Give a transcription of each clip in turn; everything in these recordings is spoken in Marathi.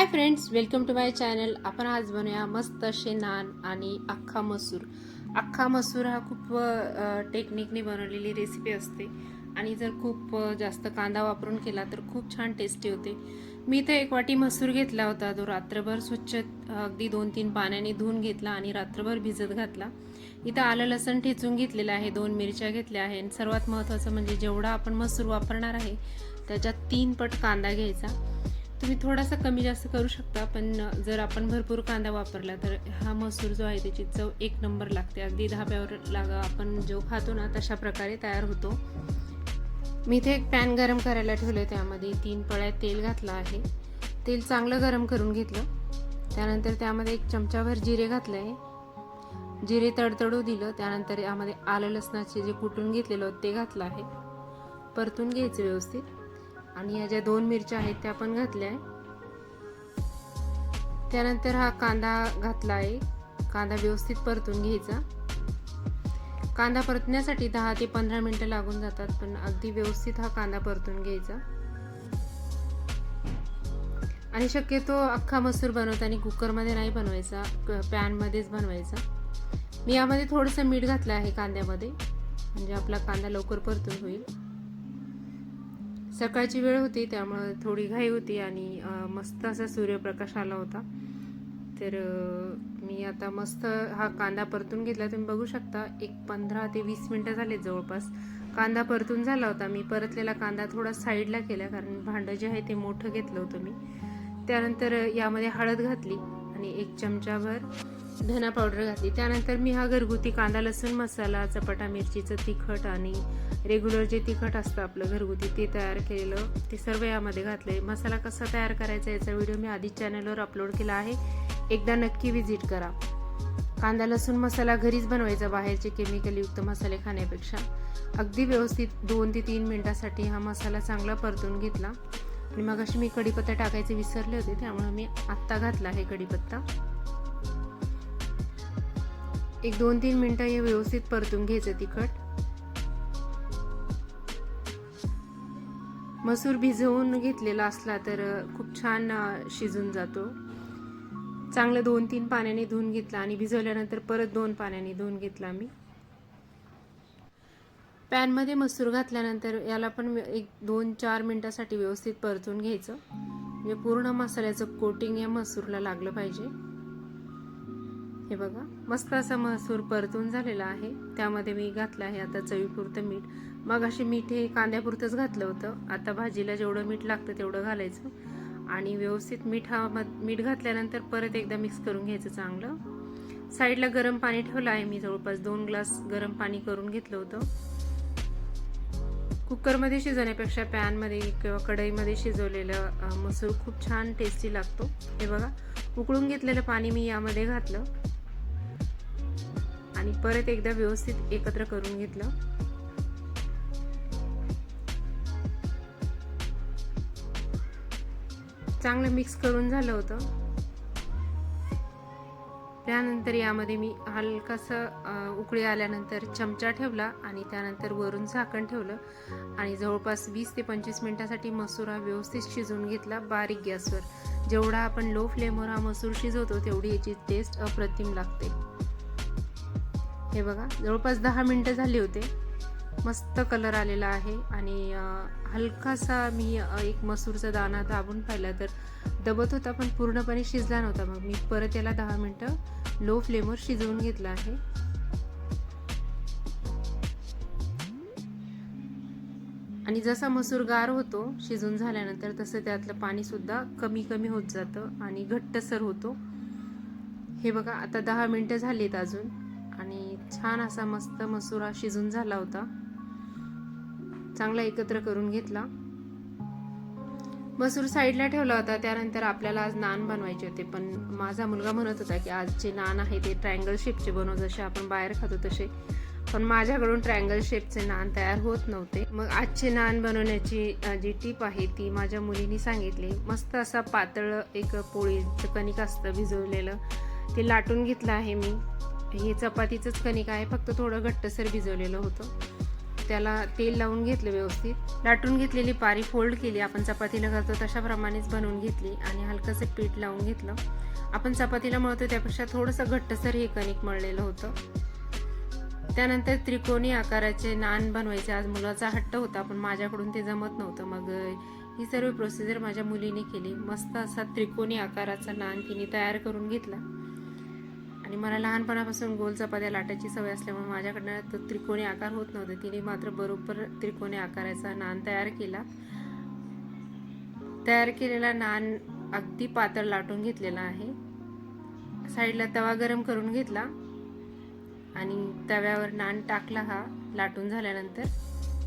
Hi friends welcome to my channel आपण आज बनवूया मस्त असे नान आणि अख्खा मसूर. अख्खा मसूर हा खूप टेक्निकने बनवलेली रेसिपी असते. आणि जर खूप जास्त कांदा वापरून केला तर खूप छान टेस्टी होते. मी तर एक वाटी मसूर घेतला होता. तो रात्रभर स्वच्छ अगदी दोन तीन पाण्याने धुवून घेतला आणि रात्रभर भिजत घातला. इथं आलं लसण ठेचून घेतलेलं आहे. दोन मिरच्या घेतल्या आहे आणि सर्वात महत्त्वाचं म्हणजे जेवढा आपण मसूर वापरणार आहे त्याच्यात तीन पट कांदा घ्यायचा. तुम्ही थोडासा कमी जास्त करू शकता पण जर आपण भरपूर कांदा वापरला तर हा मसूर जो आहे त्याची चव एक नंबर लागते. अगदी धाब्यावर लागा आपण जो खातो ना तशा प्रकारे तयार होतो. मी इथे एक पॅन गरम करायला ठेवलं त्यामध्ये. तीन पळ्या तेल घातलं आहे. तेल चांगलं गरम करून घेतलं. त्यानंतर त्यामध्ये एक चमचाभर जिरे घातले आहे जिरे तडतडू दिलं. त्यानंतर यामध्ये आलं लसणाचे जे कुटून घेतलेलं ते घातलं आहे. परतून घ्यायचं व्यवस्थित. आणि या ज्या दोन मिरच्या आहेत त्या पण घातल्या आहे त्यानंतर हा कांदा घातला आहे. कांदा व्यवस्थित परतून घ्यायचा. कांदा परतण्यासाठी दहा ते पंधरा मिनटं लागून जातात पण अगदी व्यवस्थित हा कांदा परतून घ्यायचा. आणि शक्यतो अख्खा मसूर बनवताना कुकरमध्ये नाही बनवायचा पॅनमध्येच बनवायचा. मी यामध्ये थोडंसं मीठ घातलं आहे कांद्यामध्ये म्हणजे आपला कांदा लवकर परतून होईल. सकाळची वेळ होती त्यामुळं थोडी घाई होती आणि मस्त असा सूर्यप्रकाश आला होता. तर मी आता मस्त हा कांदा परतून घेतला. तुम्ही बघू शकता एक पंधरा ते वीस मिनटं झाले जवळपास. कांदा परतून झाला होता. मी परतलेला कांदा थोडा साईडला केला कारण भांडं जे आहे ते मोठं घेतलं होतं मी. त्यानंतर यामध्ये हळद घातली. आणि एक चमचाभर धना पावडर घातली. त्यानंतर मी हा घरगुती कांदा लसूण मसाला चपाटा मिरचीचं तिखट आणि रेग्युलर जे तिखट असतं आपलं घरगुती ते तयार केलेलं ते सर्व यामध्ये घातले मसाला कसा तयार करायचा याचा व्हिडिओ मी आधीच चॅनलवर अपलोड केला आहे. एकदा नक्की विजिट करा. कांदा लसूण मसाला घरीच बनवायचा बाहेरचे केमिकलयुक्त मसाले खाण्यापेक्षा. अगदी व्यवस्थित दोन ते तीन मिनिटासाठी हा मसाला चांगला परतून घेतला. आणि मग अशी मी कढीपत्ता टाकायचे विसरले होते त्यामुळे मी आत्ता घातला आहे कढीपत्ता. एक दोन तीन मिनटं हे व्यवस्थित परतून घ्यायचं तिखट. मसूर भिजवून घेतलेला असला तर खूप छान शिजून जातो. चांगलं दोन तीन पाण्याने धुवून घेतला आणि भिजवल्यानंतर परत दोन पाण्याने धुवून घेतला मी. पॅनमध्ये मसूर घातल्यानंतर याला पण एक दोन चार मिनटासाठी व्यवस्थित परतून घ्यायचं. म्हणजे पूर्ण मसाल्याचं कोटिंग या मसूरला लागलं पाहिजे. हे बघा मस्त असा मसूर परतून झालेला आहे. त्यामध्ये मी घातलं आहे आता चवीपुरतं मीठ. मग असे मीठ हे कांद्यापुरतंच घातलं होतं. आता भाजीला जेवढं मीठ लागतं तेवढं घालायचं. आणि व्यवस्थित मिठा मीठ घातल्यानंतर परत एकदा मिक्स करून घ्यायचं चांगलं. साईडला गरम पाणी ठेवलं आहे मी जवळपास. दोन ग्लास गरम पाणी करून घेतलं होतं. कुकरमध्ये शिजवण्यापेक्षा पॅनमध्ये किंवा कढईमध्ये शिजवलेलं मसूर खूप छान टेस्टी लागतो. हे बघा उकळून घेतलेलं पाणी मी यामध्ये घातलं. आणि परत एकदा व्यवस्थित एकत्र करून घेतलं. चांगलं मिक्स करून झालं होतं. त्यानंतर यामध्ये मी हलकासं उकळी आल्यानंतर चमचा ठेवला आणि त्यानंतर वरून झाकण ठेवलं आणि जवळपास वीस ते पंचवीस मिनिटासाठी मसूर हा व्यवस्थित शिजवून घेतला बारीक गॅसवर. जेवढा आपण लो फ्लेमवर हा मसूर शिजवतो तेवढी याची टेस्ट अप्रतिम लागते. हे बघा जवळपास दहा मिनटं झाली होते. मस्त कलर आलेला आहे आणि हलकासा मी एक मसूरचा दाणा दाबून पाहिला तर दबत होता पण पूर्णपणे शिजला नव्हता. मग मी परत याला दहा मिनटं लो फ्लेमवर शिजवून घेतला आहे. आणि जसा मसूर गार होतो शिजून झाल्यानंतर तसं त्यातलं पाणीसुद्धा कमी कमी होत जातं आणि घट्टसर होतो. हे बघा आता दहा मिनटं झालीत अजून आणि छान असा मस्त मसूर हा शिजून झाला होता. चांगला एकत्र करून घेतला. मसूर साईडला ठेवला होता. त्यानंतर आपल्याला आज नान बनवायचे होते. पण माझा मुलगा म्हणत होता की आजचे नान आहे ते ट्रँगल शेपचे बनव. जसे आपण बाहेर खातो तसे. पण माझ्याकडून ट्रँगल शेपचे नान तयार होत नव्हते. मग आजचे नान बनवण्याची जी टीप आहे ती माझ्या मुलीने सांगितली. मस्त असा पातळ एक पोळीचं कणिक असतं भिजवलेलं. ते लाटून घेतलं आहे मी. हे चपातीचंच कणिक आहे. फक्त थोडं घट्टसर भिजवलेलं होतं. त्याला तेल लावून घेतलं व्यवस्थित. लाटून घेतलेली पारी फोल्ड केली. आपण चपातीला करतो तशाप्रमाणेच बनवून घेतली आणि हलकंसं पीठ लावून घेतलं. आपण चपातीला मळतो त्यापेक्षा थोडंसं घट्टसर हे कणिक मळलेलं होतं. त्यानंतर त्रिकोणी आकाराचे नान बनवायचे. आज मुलाचा हट्ट होता पण माझ्याकडून ते जमत नव्हतं. मग ही सर्व प्रोसिजर माझ्या मुलीने केली. मस्त असा त्रिकोणी आकाराचा नान तिने तयार करून घेतला. आणि मला लहानपणापासून गोल चपात्या लाटायची सवय असल्यामुळे माझ्याकडनं तो त्रिकोणी आकार होत नव्हते. तिने मात्र बरोबर त्रिकोणी आकाराचा नान तयार केला. तयार केलेला नान अगदी पातळ लाटून घेतलेला आहे. साईडला तवा गरम करून घेतला आणि तव्यावर नान टाकला हा लाटून झाल्यानंतर.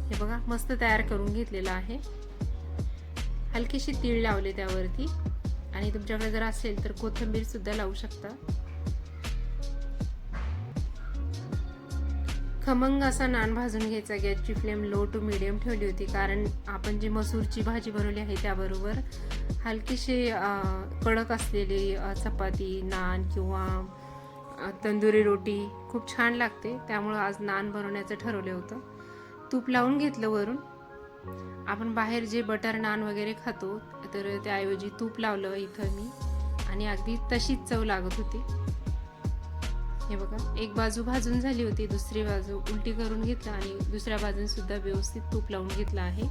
हे बघा मस्त तयार करून घेतलेला आहे. हलकीशी तीळ लावले त्यावरती. आणि तुमच्याकडे जर असेल तर कोथिंबीर सुद्धा लावू शकता. खमंग असा नान भाजून घ्यायचा. गॅसची फ्लेम लो टू मिडियम ठेवली होती. कारण आपण जी मसूरची भाजी बनवली आहे त्याबरोबर हलकीशी कडक असलेली चपाती नान किंवा तंदुरी रोटी खूप छान लागते. त्यामुळं आज नान बनवण्याचं ठरवलं होतं. तूप लावून घेतलं वरून. आपण बाहेर जे बटर नान वगैरे खातो तर त्याऐवजी तूप लावलं इथं मी. आणि अगदी तशीच चव लागत होती. हे बघा एक बाजू भाजून झाली होती दुसरी बाजू उलटी करून घेतला आणि दुसऱ्या बाजून सुद्धा व्यवस्थित तूप लावून घेतला आहे.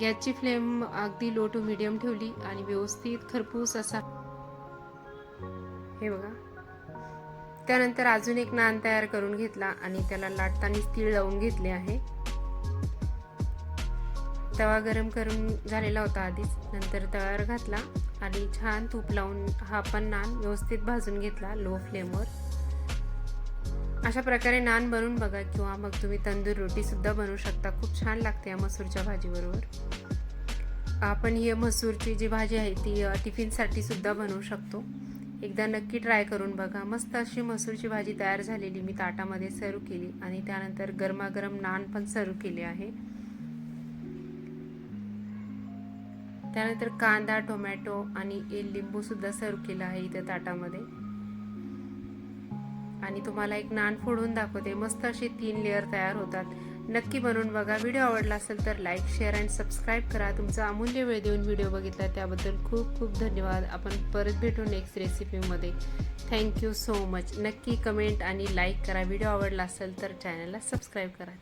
गॅसची फ्लेम अगदी लो टू मिडियम ठेवली आणि व्यवस्थित खरपूस असा हे बघा. त्यानंतर अजून एक नान तयार करून घेतला आणि त्याला लाटताना तीळ लावून घेतले आहे. तवा गरम करून झालेला होता आधीच. नंतर तव्यावर घातला आणि छान तूप लावून हा पण नान व्यवस्थित भाजून घेतला लो फ्लेमवर. अशा प्रकारे नान बनवून बघा किंवा मग तुम्ही तंदूर रोटीसुद्धा बनवू शकता. खूप छान लागते या मसूरच्या भाजीबरोबर. आपण ही मसूरची जी भाजी आहे ती टिफिनसाठी सुद्धा बनवू शकतो. एकदा नक्की ट्राय करून बघा. मस्त अशी मसूरची भाजी तयार झालेली मी ताटामध्ये सर्व केली आणि त्यानंतर गरमागरम नान पण सर्व केले आहे. त्यानंतर कांदा टोमॅटो आणि लिंबूसुद्धा सर्व केला आहे इथं ताटामध्ये. आणि तुम्हाला एक नान फोडून दाखवते. मस्त असे तीन लेअर तयार होतात. नक्की बनवून बघा. व्हिडिओ आवडला असेल तर लाईक शेअर अँड सबस्क्राईब करा. तुमचा अमूल्य वेळ देऊन व्हिडिओ बघितला त्याबद्दल खूप खूप धन्यवाद. आपण परत भेटू नेक्स्ट रेसिपीमध्ये थँक्यू सो मच नक्की कमेंट आणि लाईक करा. व्हिडिओ आवडला असेल तर चॅनलला सबस्क्राईब करा.